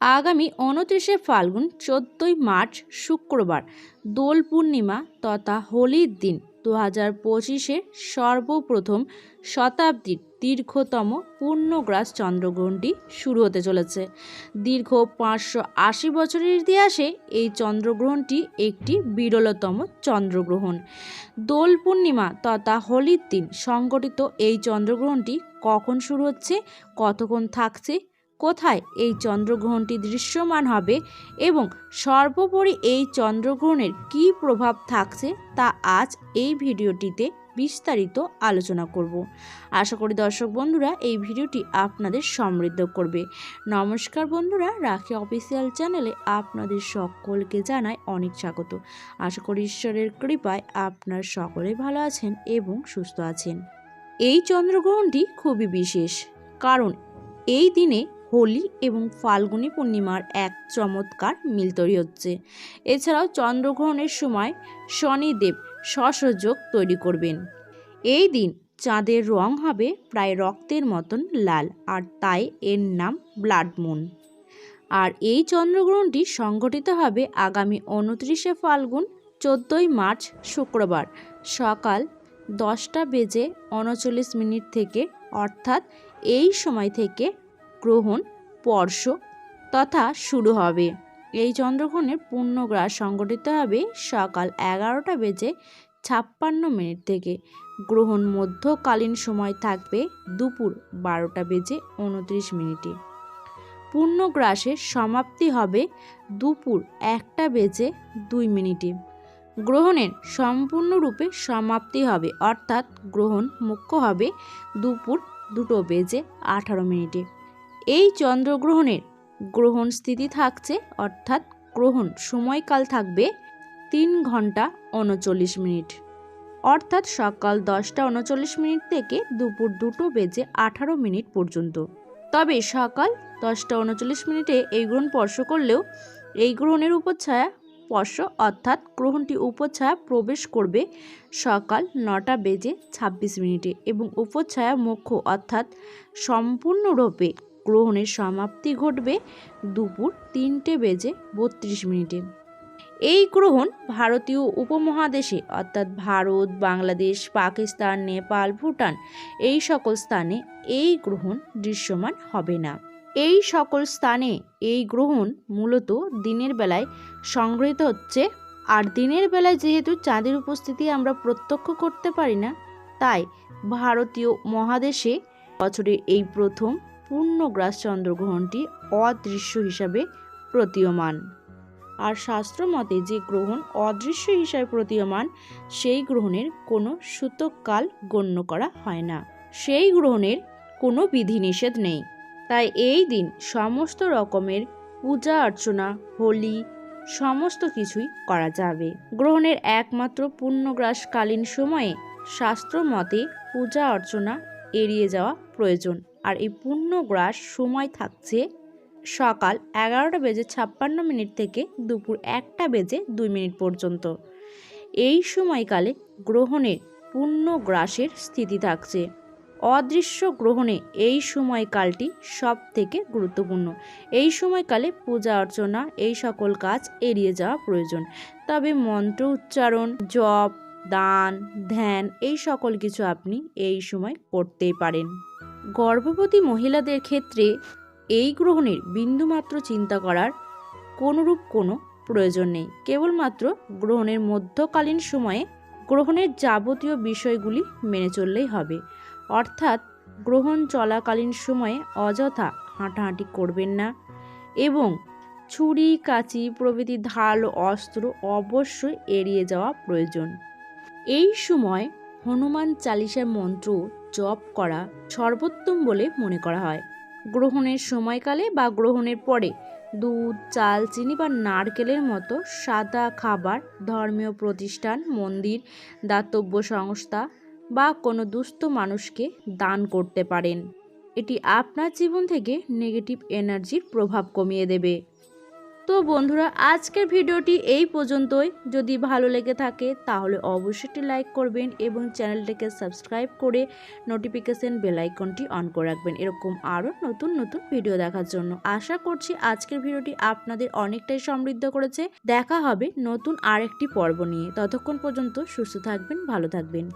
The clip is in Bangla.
আগামী উনত্রিশে ফাল্গুন, চোদ্দোই মার্চ, শুক্রবার, দোল পূর্ণিমা তথা হোলির দিন দু হাজার পঁচিশের সর্বপ্রথম শতাব্দীর দীর্ঘতম পূর্ণগ্রাস চন্দ্রগ্রহণটি শুরু হতে চলেছে। দীর্ঘ পাঁচশো আশি বছরের ইতিহাসে এই চন্দ্রগ্রহণটি একটি বিরলতম চন্দ্রগ্রহণ। দোল পূর্ণিমা তথা হোলির দিন সংগঠিত এই চন্দ্রগ্রহণটি কখন শুরু হচ্ছে, কতক্ষণ থাকছে কোথায় এই চন্দ্রগ্রহণটি দৃশ্যমান হবে এবং সর্বোপরি এই চন্দ্রগ্রহণের কী প্রভাব থাকছে তা আজ এই ভিডিওটিতে বিস্তারিত আলোচনা করব। আশা করি দর্শক বন্ধুরা এই ভিডিওটি আপনাদের সমৃদ্ধ করবে। নমস্কার বন্ধুরা, রাখি অফিসিয়াল চ্যানেলে আপনাদের সকলকে জানায় অনেক স্বাগত। আশা করি ঈশ্বরের কৃপায় আপনার সকলে ভালো আছেন এবং সুস্থ আছেন। এই চন্দ্রগ্রহণটি খুবই বিশেষ, কারণ এই দিনে হোলি এবং ফাল্গুনী পূর্ণিমার এক চমৎকার মিল তৈরি হচ্ছে। এছাড়াও চন্দ্রগ্রহণের সময় শনিদেব সসযোগ তৈরি করবেন। এই দিন চাঁদের রং হবে প্রায় রক্তের মতন লাল আর তাই এর নাম ব্লাড মুন। আর এই চন্দ্রগ্রহণটি সংঘটিত হবে আগামী উনত্রিশে ফাল্গুন, চোদ্দোই মার্চ, শুক্রবার সকাল দশটা বেজে উনচল্লিশ মিনিট থেকে, অর্থাৎ এই সময় থেকে গ্রহণ, স্পর্শ তথা শুরু হবে। এই চন্দ্রগ্রহণের পূর্ণগ্রাস সংঘটিত হবে সকাল এগারোটা বেজে ছাপ্পান্ন মিনিট থেকে। গ্রহণ মধ্যকালীন সময় থাকবে দুপুর বারোটা বেজে উনত্রিশ মিনিটে। পূর্ণগ্রাসের সমাপ্তি হবে দুপুর একটা বেজে দুই মিনিটে। গ্রহণের সম্পূর্ণরূপে সমাপ্তি হবে, অর্থাৎ গ্রহণ মুখ্য হবে দুপুর দুটো বেজে আঠারো মিনিটে। এই চন্দ্রগ্রহণের গ্রহণ স্থিতি থাকছে, অর্থাৎ গ্রহণ সময়কাল থাকবে তিন ঘণ্টা উনচল্লিশ মিনিট। অর্থাৎ সকাল দশটা উনচল্লিশ মিনিট থেকে দুপুর দুটো বেজে আঠারো মিনিট পর্যন্ত। তবে সকাল দশটা উনচল্লিশ মিনিটে এই গ্রহণ স্পর্শ করলেও এই গ্রহণের উপচ্ছায়া স্পর্শ, অর্থাৎ গ্রহণটি উপচ্ছায়া প্রবেশ করবে সকাল নটা বেজে ছাব্বিশ মিনিটে এবং উপচ্ছায়া মুখ্য, অর্থাৎ সম্পূর্ণরূপে গ্রহণের সমাপ্তি ঘটবে দুপুর তিনটে বেজে বত্রিশ মিনিটে। এই গ্রহণ ভারতীয় উপমহাদেশে, অর্থাৎ ভারত, বাংলাদেশ, পাকিস্তান, নেপাল, ভুটান, এই সকল স্থানে এই গ্রহণ দৃশ্যমান হবে না। এই সকল স্থানে এই গ্রহণ মূলত দিনের বেলায় সংগৃহীত হচ্ছে। আর দিনের বেলায় যেহেতু চাঁদের উপস্থিতি আমরা প্রত্যক্ষ করতে পারি না, তাই ভারতীয় মহাদেশে বছরের এই প্রথম পূর্ণগ্রাস চন্দ্রগ্রহণটি অদৃশ্য হিসাবে প্রতীয়মান। আর শাস্ত্র মতে যে গ্রহণ অদৃশ্য হিসাবে প্রতীয়মান, সেই গ্রহণের কোনো সূতককাল গণ্য করা হয় না। সেই গ্রহণের কোনো বিধিনিষেধ নেই। তাই এই দিন সমস্ত রকমের পূজা অর্চনা, হোলি, সমস্ত কিছুই করা যাবে। গ্রহণের একমাত্র পূর্ণগ্রাসকালীন সময়ে শাস্ত্র মতে পূজা অর্চনা এড়িয়ে যাওয়া প্রয়োজন। আর এই পূর্ণগ্রাস সময় থাকছে সকাল এগারোটা বেজে ছাপ্পান্ন মিনিট থেকে দুপুর একটা বেজে দুই মিনিট পর্যন্ত। এই সময়কালে গ্রহণের পূর্ণগ্রাসের স্থিতি থাকছে। অদৃশ্য গ্রহণে এই সময়কালটি সব থেকে গুরুত্বপূর্ণ। এই সময়কালে পূজা অর্চনা, এই সকল কাজ এড়িয়ে যাওয়া প্রয়োজন। তবে মন্ত্র উচ্চারণ, জপ দান, ধ্যান এই সকল কিছু আপনি এই সময় করতেই পারেন। গর্ভবতী মহিলাদের ক্ষেত্রে এই গ্রহণের বিন্দুমাত্র চিন্তা করার কোনোরূপ কোনো প্রয়োজন নেই। কেবলমাত্র গ্রহণের মধ্যকালীন সময়ে গ্রহণের যাবতীয় বিষয়গুলি মেনে চললেই হবে। অর্থাৎ গ্রহণ চলাকালীন সময়ে অযথা হাঁটাহাঁটি করবেন না এবং ছুরি, কাঁচি প্রভৃতি ধারালো অস্ত্র অবশ্যই এড়িয়ে যাওয়া প্রয়োজন। এই সময় হনুমান চালিসার মন্ত্র জপ করা সর্বোত্তম বলে মনে করা হয়। গ্রহণের সময়কালে বা গ্রহণের পরে দুধ, চাল, চিনি বা নারকেলের মতো সাদা খাবার, ধর্মীয় প্রতিষ্ঠান, মন্দির, দাতব্য সংস্থা বা কোনো দুস্থ মানুষকে দান করতে পারেন। এটি আপনার জীবন থেকে নেগেটিভ এনার্জির প্রভাব কমিয়ে দেবে। তো বন্ধুরা, আজকের ভিডিওটি এই পর্যন্তই। যদি ভালো লেগে থাকে, তাহলে অবশ্যই লাইক করবেন এবং চ্যানেলটিকে সাবস্ক্রাইব করে নোটিফিকেশন বেলাইকনটি অন করে রাখবেন। এরকম আরও নতুন নতুন ভিডিও দেখার জন্য আশা করছি আজকের ভিডিওটি আপনাদের অনেকটাই সমৃদ্ধ করেছে। দেখা হবে নতুন আরেকটি পর্ব নিয়ে। ততক্ষণ পর্যন্ত সুস্থ থাকবেন, ভালো থাকবেন।